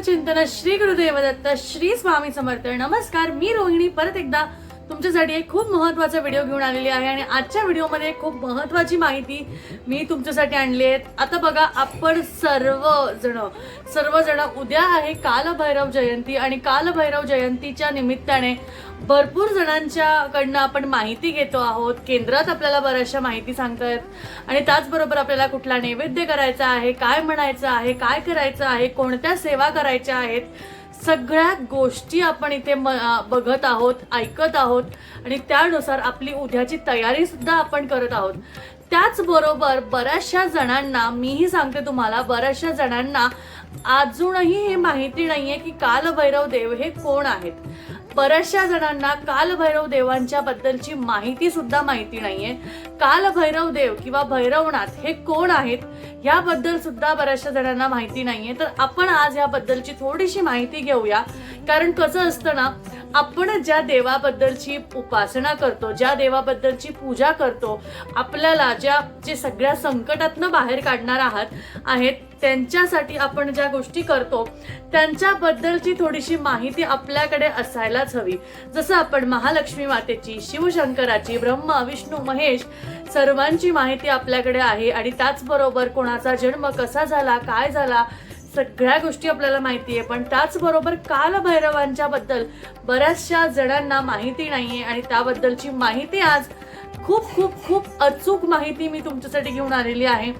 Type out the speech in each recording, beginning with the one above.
चिंतन श्री गुरुदेव दत्त श्री स्वामी समर्थ. नमस्कार मी रोहिणी. परत एकदा तुमच्यासाठी एक खूप महत्त्वाचा व्हिडिओ घेऊन आलेली आहे आणि आजच्या व्हिडिओमध्ये खूप महत्त्वाची माहिती मी तुमच्यासाठी आणली आहे. आता बघा आपण सर्वजण सर्वजण उद्या आहे कालभैरव जयंती आणि कालभैरव जयंतीच्या निमित्ताने भरपूर जणांच्याकडनं आपण माहिती घेतो आहोत. केंद्रात आपल्याला बऱ्याचशा माहिती सांगतायत आणि त्याचबरोबर आपल्याला कुठला नैवेद्य करायचा आहे काय म्हणायचं आहे काय करायचं आहे कोणत्या सेवा करायच्या आहेत सगळ्या गोष्टी आपण इथे म- बघत आहोत ऐकत आहोत आणि त्यानुसार आपली उद्याची तयारी सुद्धा आपण करत आहोत. त्याचबरोबर बऱ्याचशा जणांना मीही सांगते तुम्हाला बऱ्याचशा जणांना अजूनही हे माहिती नाहीये की कालभैरव देव हे कोण आहेत. बऱ्याचशा जणांना कालभैरव देवांच्या बद्दलची माहिती सुद्धा माहिती नाहीये. कालभैरव देव किंवा भैरवनाथ हे कोण आहेत याबद्दल सुद्धा बऱ्याचशा जणांना माहिती नाहीये. तर आपण आज याबद्दलची थोडीशी माहिती घेऊया. कारण कसं असतं ना आपण ज्या देवाबद्दलची उपासना करतो ज्या देवाबद्दलची पूजा करतो आपल्याला ज्या जे सगळ्या संकटातनं बाहेर काढणार आहात आहेत त्यांच्यासाठी आपण ज्या गोष्टी करतो त्यांच्याबद्दलची थोडीशी माहिती आपल्याकडे असायलाच हवी. जसं आपण महालक्ष्मी मातेची शिवशंकराची ब्रह्मा विष्णू महेश सर्वांची माहिती आपल्याकडे आहे आणि त्याचबरोबर कोणाचा जन्म कसा झाला काय झाला सगळ्या गोष्टी आपल्याला माहिती आहे. पण त्याचबरोबर कालभैरवांच्या बद्दल बऱ्याचशा जणांना माहिती नाही आहे आणि त्याबद्दलची माहिती आज खूप खूप खूप अचूक माहिती मी तुमच्यासाठी घेऊन आलेली आहे.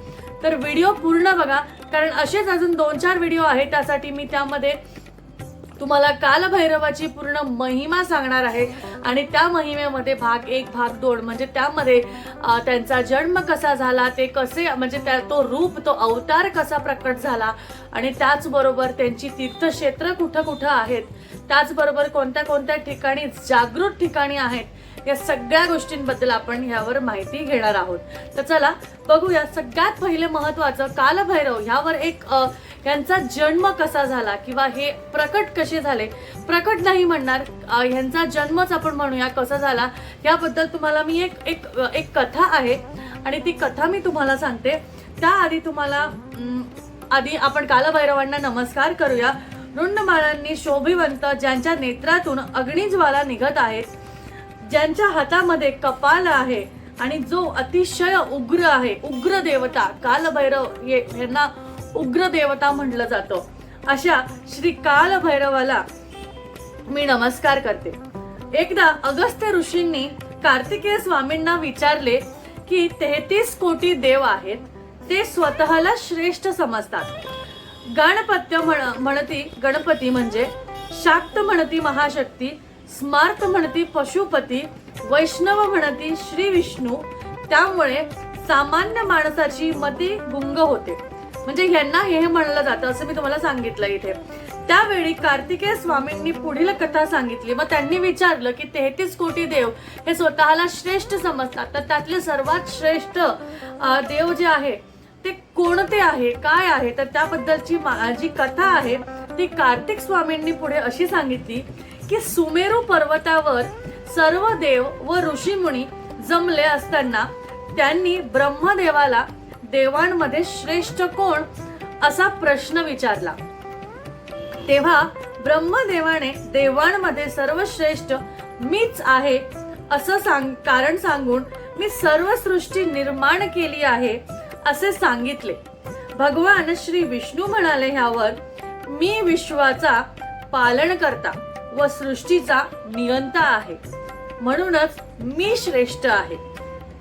तर व्हिडिओ पूर्ण बघा कारण असेच अजून दोन चार व्हिडिओ आहेत त्यासाठी मी त्यामध्ये तुम्हाला कालभैरवाची पूर्ण महिमा सांगणार आहे. आणि त्या महिमेमध्ये भाग एक भाग दोन म्हणजे त्यामध्ये त्यांचा जन्म कसा झाला ते कसे म्हणजे त्या तो रूप तो अवतार कसा प्रकट झाला आणि त्याचबरोबर त्यांची तीर्थक्षेत्र कुठं कुठं आहेत त्याचबरोबर कोणत्या कोणत्या ठिकाणी जागृत ठिकाणी आहेत या सगळ्या गोष्टींबद्दल आपण ह्यावर माहिती घेणार आहोत. तर चला बघूया सगळ्यात पहिले महत्वाचं कालभैरव ह्यावर एक यांचा जन्म कसा झाला किंवा हे प्रकट कसे झाले? प्रकट नाही म्हणणार ह्यांचा जन्मच आपण म्हणूया कसा झाला याबद्दल तुम्हाला मी एक एक एक कथा आहे आणि ती कथा मी तुम्हाला सांगते. त्याआधी तुम्हाला आधी आपण कालभैरवांना नमस्कार करूया. रुंडमाळांनी शोभिवंत ज्यांच्या नेत्रातून अग्निज्वाला निघत आहेत ज्यांच्या हातामध्ये कपाल आहे आणि जो अतिशय उग्र आहे उग्र देवता कालभैरव यांना उग्र देवता म्हटलं जातं. अशा श्री कालभैरवाला मी नमस्कार करते. एकदा अगस्त्य ऋषींनी कार्तिकेय स्वामींना विचारले की तेहतीस कोटी देव आहेत ते स्वतःला श्रेष्ठ समजतात. गणपत्य म्हण म्हणती गणपती म्हणजे शाक्त म्हणती महाशक्ती स्मार्त म्हणती पशुपती वैष्णव म्हणती श्री विष्णू त्यामुळे सामान्य माणसाची मती गुंग होते. म्हणजे यांना हे म्हणलं जातं असं मी तुम्हाला सांगितलं इथे. त्यावेळी कार्तिकेय स्वामींनी पुढील कथा सांगितली. मग त्यांनी विचारलं की तेहतीस कोटी देव हे स्वतःला श्रेष्ठ समजतात. तर त्यातले सर्वात श्रेष्ठ देव जे आहे ते कोणते आहे? काय आहे? तर त्याबद्दलची जी कथा आहे ती कार्तिक स्वामींनी पुढे अशी सांगितली की सुमेरू पर्वतावर सर्व देव व ऋषीमुनी जमले असताना त्यांनी ब्रह्मदेवाला देवांमध्ये श्रेष्ठ कोण असा प्रश्न विचारला. तेव्हा ब्रह्मदेवाने देवांमध्ये सर्वश्रेष्ठ मीच आहे असं सांग कारण सांगून मी सर्व सृष्टी निर्माण केली आहे असे सांगितले. भगवान श्री विष्णू म्हणाले ह्यावर मी विश्वाचा पालन करता. व सृष्टीचा नियंता आहे. म्हणूनच मी श्रेष्ठ आहे.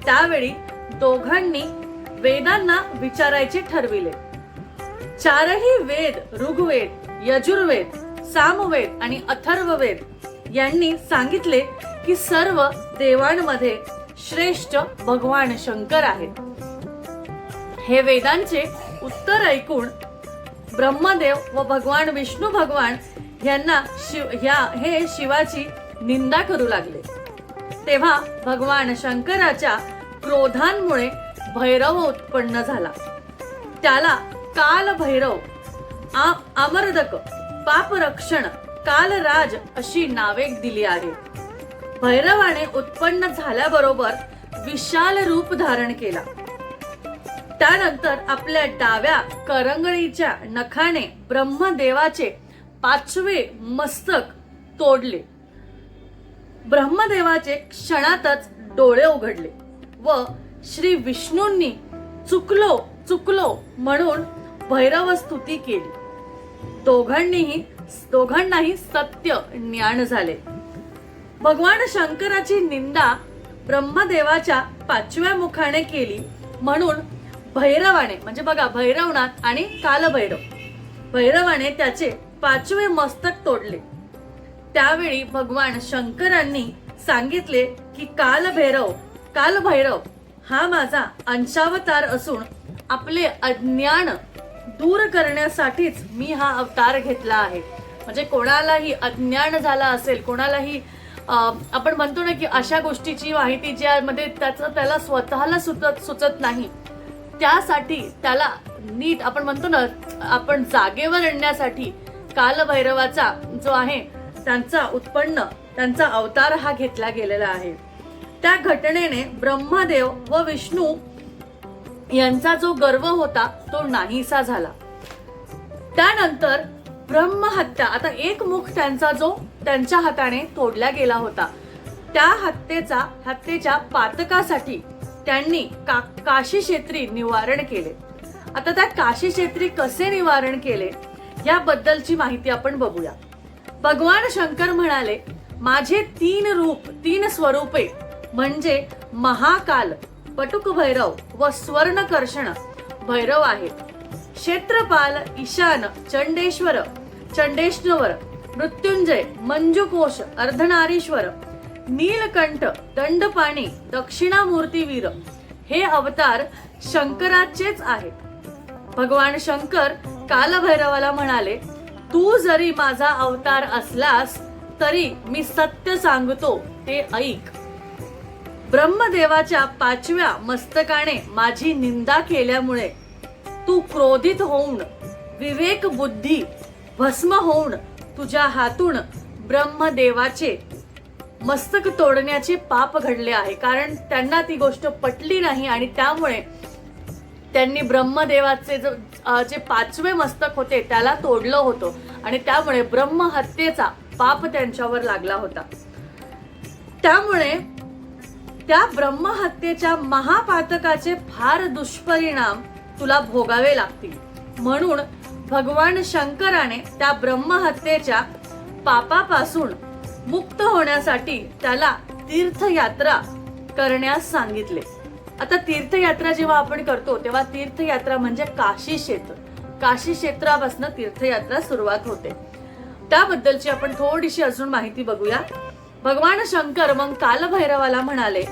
त्यावेळी दोघांनी वेदांना विचारायचे ठरविले. चारही वेद ऋग्वेद यजुर्वेद सामवेद आणि अथर्ववेद यांनी सांगितले की सर्व देवांमध्ये श्रेष्ठ भगवान शंकर आहेत. हे वेदांचे उत्तर ऐकून ब्रह्मदेव व भगवान विष्णू भगवान यांना शिव ह्या हे शिवाची निंदा करू लागले. तेव्हा भगवान शंकराच्या क्रोधांमुळे भैरव उत्पन्न झाला. त्याला काल भैरव अमरदक पापरक्षण कालराज अशी नावे दिली आहेत. भैरवाने उत्पन्न झाल्याबरोबर विशाल रूप धारण केला. त्यानंतर आपल्या डाव्या करंगळीच्या नखाने ब्रह्मदेवाचे पाचवे मस्तक तोडले. ब्रह्मदेवाचे क्षणातच डोळे उघडले व श्री विष्णूंनी चुकलो चुकलो म्हणून भैरव स्तुती केली. दोघांनीही दोघांनाही सत्य ज्ञान झाले. भगवान शंकराची निंदा ब्रह्मदेवाच्या पाचव्या मुखाने केली म्हणून भैरवाने म्हणजे बघा भैरवनाथ आणि कालभैरव. भैरवाने त्याचे पाचवे मस्तक तोडले. त्यावेळी भगवान शंकरांनी सांगितले की कालभैरव कालभैरव हा माझा अंशावतार असून आपले अज्ञान दूर करण्यासाठीच मी हा अवतार घेतला आहे. म्हणजे कोणालाही अज्ञान झाला असेल कोणालाही आपण म्हणतो ना की अशा गोष्टीची माहिती ज्यामध्ये त्याचं त्याला स्वतःला सुचत सुचत नाही. त्यासाठी त्याला नीट आपण म्हणतो ना आपण जागेवर आणण्यासाठी कालभैरवाचा जो आहे त्यांचा उत्पन्न त्यांचा अवतार हा घेतला गेलेला आहे. त्या घटनेने ब्रह्मदेव व विष्णू यांचा जो गर्व होता तो नाहीसा झाला. त्यानंतर ब्रह्महत्या आता एक मुख त्यांचा जो त्यांच्या हाताने तोडला गेला होता. त्या हत्येचा हत्येच्या पातकासाठी त्यांनी का, काशी क्षेत्री निवारण केले. आता त्या काशी क्षेत्री कसे निवारण केले? याबद्दलची माहिती आपण बघूया भगवान शंकर म्हणाले माझे तीन रूप तीन स्वरूपे म्हणजे महाकाल पटुक भैरव व स्वर्णकर्षण भैरव आहेत. क्षेत्रपाल ईशान चंडेश्वर चंडेश्वर मृत्युंजय मंजुकोश अर्धनारीश्वर नीलकंठ दंडपाणी दक्षिणामूर्तीवीर हे अवतार शंकराचेच आहेत. भगवान शंकर कालभैरवाला म्हणाले तू जरी माझा अवतार असलास तरी मी सत्य सांगतो ते ऐक. ब्रह्मदेवाच्या पाचव्या मस्तकाने माझी निंदा केल्यामुळे तू क्रोधित होऊन विवेक बुद्धी भस्म होऊन तुझ्या हातून ब्रह्मदेवाचे मस्तक तोडण्याचे पाप घडले आहे. कारण त्यांना ती गोष्ट पटली नाही आणि त्यामुळे त्यांनी ब्रह्मदेवाचे जो जे पाचवे मस्तक होते त्याला तोडलं होतं. आणि त्यामुळे ब्रह्महत्येचा पाप त्यांच्यावर लागला होता. त्यामुळे त्या ब्रह्महत्येच्या महापातकाचे फार दुष्परिणाम तुला भोगावे लागतील. म्हणून भगवान शंकराने त्या ब्रह्महत्येच्या पापापासून मुक्त होण्यासाठी त्याला तीर्थयात्रा करण्यास सांगितले. आता तीर्थयात्रा जेव्हा आपण करतो तेव्हा तीर्थयात्रा म्हणजे काशी क्षेत्र. काशी क्षेत्रापासून तीर्थयात्रा सुरुवात होते. त्याबद्दलची आपण थोडीशी अजून माहिती बघूया. भगवान शंकर मग कालभैरवाला म्हणाले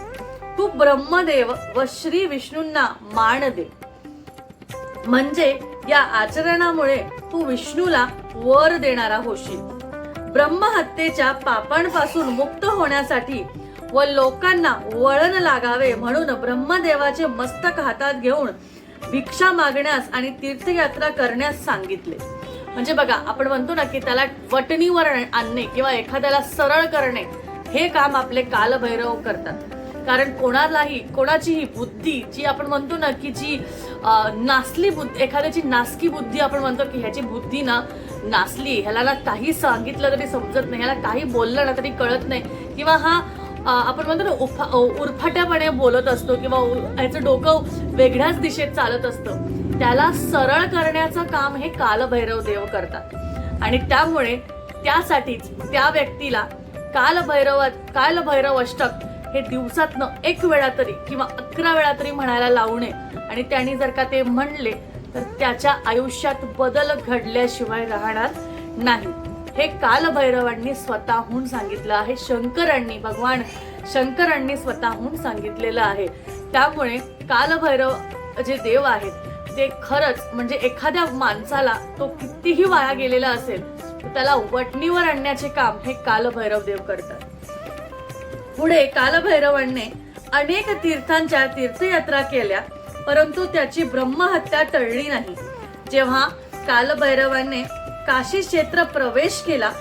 तू ब्रह्मदेव व श्री विष्णूंना मान दे. म्हणजे या आचरणामुळे तू विष्णूला वर देणारा होशील. ब्रह्महत्येच्या पापांपासून मुक्त होण्यासाठी व लोकांना वळण लागावे म्हणून ब्रह्मदेवाचे मस्तक हातात घेऊन भिक्षा मागण्यास आणि तीर्थयात्रा करण्यास सांगितले. म्हणजे बघा आपण म्हणतो ना की त्याला वटणीवर आणणे किंवा एखाद्याला सरळ करणे हे काम आपले कालभैरव करतात. कारण कोणालाही कोणाचीही बुद्धी जी आपण म्हणतो ना की जी नासली बुद्धी एखाद्याची नासकी बुद्धी आपण म्हणतो की ह्याची बुद्धी ना नासली ह्याला ना काही सांगितलं तरी समजत नाही ह्याला काही बोललं ना तरी कळत नाही. किंवा हा आपण म्हणतो ना उफा उरफाट्यापणे बोलत असतो किंवा उ- ह्याचं डोकं वेगळ्याच दिशेत चालत असतं. त्याला सरळ करण्याचं काम हे कालभैरव देव करतात. आणि त्यामुळे त्यासाठीच त्या व्यक्तीला कालभैरव कालभैरव अष्टक हे दिवसातनं एक वेळा तरी किंवा अकरा वेळा तरी म्हणायला लावणे आणि त्यांनी जर का ते म्हणले तर त्याच्या आयुष्यात बदल घडल्याशिवाय राहणार नाही. हे कालभैरवांनी स्वतःहून सांगितलं आहे. शंकरांनी भगवान शंकरांनी स्वतःहून सांगितलेलं आहे. त्यामुळे कालभैरव जे देव आहेत ते खरंच म्हणजे एखाद्या माणसाला तो कितीही वाया गेलेला असेल त्याला वटणीवर आणण्याचे काम हे कालभैरव देव करतात. पुढे कालभैरवांनी अनेक तीर्थांच्या तीर्थयात्रा केल्या परंतु त्याची ब्रह्महत्या टळली नाही. जेव्हा कालभैरवाने काशी क्षेत्र प्रवेश केला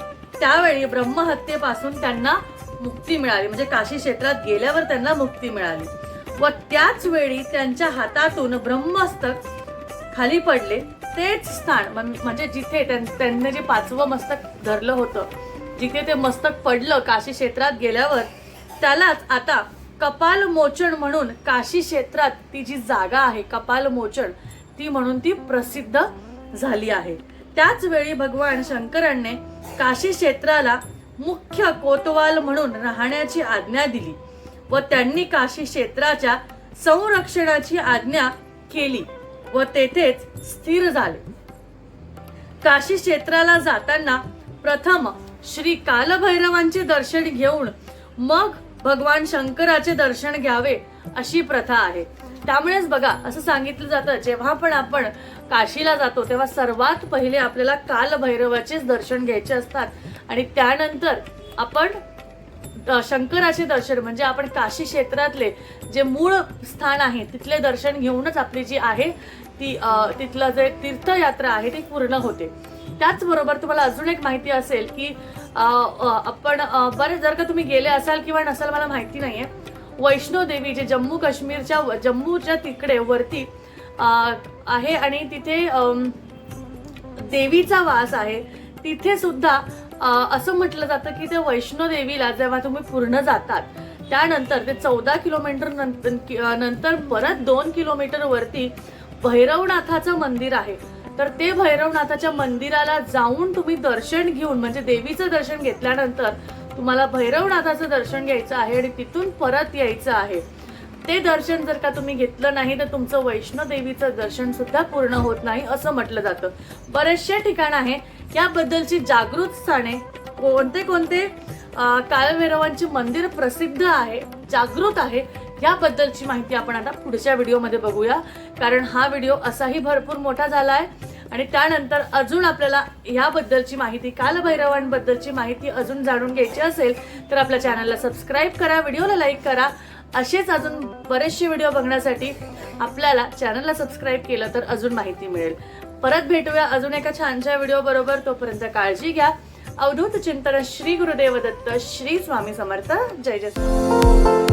त्यावेळी ब्रह्महत्येपासून त्यांना मुक्ती मिळाली. म्हणजे काशी क्षेत्रात गेल्यावर त्यांना मुक्ती मिळाली. व त्याच वेळी त्यांच्या हातातून ब्रह्मस्तक खाली पडले. तेच स्थान म्हणजे जिथे त्यां- त्यांनी जे पाचवं मस्तक धरलं होतं जिथे ते मस्तक पडलं काशी क्षेत्रात गेल्यावर त्यालाच आता कपाल मोचन म्हणून काशी क्षेत्रात ती जी जागा आहे कपाल मोचन ती म्हणून ती प्रसिद्ध झाली आहे. त्याच वेळी भगवान शंकराने काशी क्षेत्राला मुख्य कोतवाल म्हणून राहण्याची आज्ञा दिली व त्यांनी काशी क्षेत्राच्या संरक्षणाची आज्ञा केली व तेथेच स्थिर झाले. काशी क्षेत्राला जाताना प्रथम श्री कालभैरवांचे दर्शन घेऊन मग भगवान शंकराचे दर्शन घ्यावे अशी प्रथा आहे. त्यामुळेच बघा असं सांगितलं जातं जेव्हा पण आपण काशीला जातो तेव्हा सर्वात पहिले आपल्याला कालभैरवाचेच दर्शन घ्यायचे असतात. आणि त्यानंतर आपण शंकराचे दर्शन म्हणजे आपण काशी क्षेत्रातले जे मूळ स्थान आहे तिथले दर्शन घेऊनच आपली जी आहे ती तिथलं जे तीर्थयात्रा आहे ती पूर्ण होते. त्याचबरोबर तुम्हाला अजून एक माहिती असेल की आपण अ, बरेच जर का तुम्ही गेले असाल किंवा नसाल मला माहिती नाहीये आहे देवी जे जम्मू काश्मीरच्या जम्मूच्या तिकडे वरती आहे आणि तिथे देवीचा वास आहे. तिथे सुद्धा असं म्हटलं जातं की ते वैष्णो देवीला जेव्हा तुम्ही पूर्ण जातात त्यानंतर ते चौदा किलोमीटर नंतर नंतर परत दोन किलोमीटर वरती भैरवनाथाचं मंदिर आहे. तर ते भैरवनाथाच्या मंदिराला जाऊन तुम्ही दर्शन घेऊन म्हणजे देवीचं दर्शन घेतल्यानंतर तुम्हाला भैरवनाथाचं दर्शन घ्यायचं आहे आणि तिथून परत यायचं आहे. ते दर्शन जर का तुम्ही घेतलं नाही तर तुमचं वैष्णोदेवीचं दर्शन सुद्धा पूर्ण होत नाही असं म्हटलं जातं. बरेचसे ठिकाण आहे. याबद्दलची जागृत स्थाने कोणते कोणते काळभैरवांची मंदिर प्रसिद्ध आहे जागृत आहे याबद्दलची माहिती आपण आता पुढच्या व्हिडिओमध्ये बघूया. कारण हा व्हिडिओ असाही भरपूर मोठा झाला आहे आणि त्यानंतर अजून आपल्याला ह्याबद्दलची माहिती कालभैरवांबद्दलची माहिती अजून जाणून घ्यायची असेल तर आपल्या चॅनलला सबस्क्राईब करा व्हिडिओला लाईक करा. असेच अजून बरेचसे व्हिडिओ बघण्यासाठी आपल्याला चॅनलला सबस्क्राईब केलं तर अजून माहिती मिळेल. परत भेटूया अजून एका छानशा व्हिडिओ बरोबर तोपर्यंत काळजी घ्या. अवधूत चिंतन श्री गुरुदेव दत्त श्री स्वामी समर्थ. जय जय